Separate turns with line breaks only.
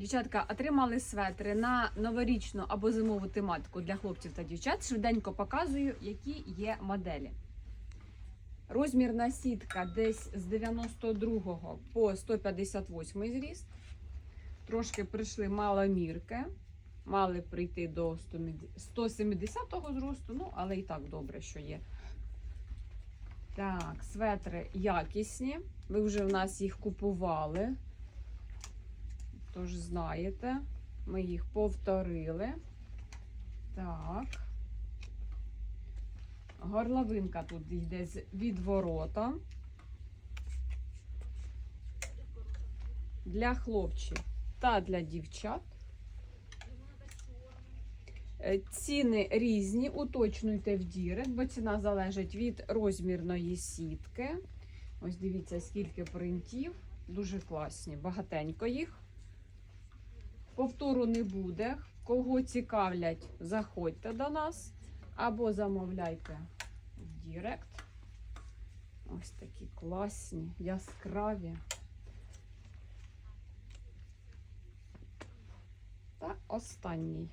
Дівчатка, отримали светри на новорічну або зимову тематику для хлопців та дівчат. Швиденько показую, які є моделі. Розмірна сітка десь з 92 по 158 зріст. Трошки прийшли маломірки. Мали прийти до 170 зросту, ну, але і так добре, що є. Так, светри якісні. Ви вже в нас їх купували. Тож знаєте, ми їх повторили. Так. Горловинка тут йде з відворота. Для хлопців та для дівчат. Е, Ціни різні, уточнюйте в дірект, бо ціна залежить від розмірної сітки. Ось дивіться, скільки принтів. Дуже класні, багатенько їх. Повтору не буде. Кого цікавлять, заходьте до нас або замовляйте в Дірект. Ось такі класні, яскраві. Та останній.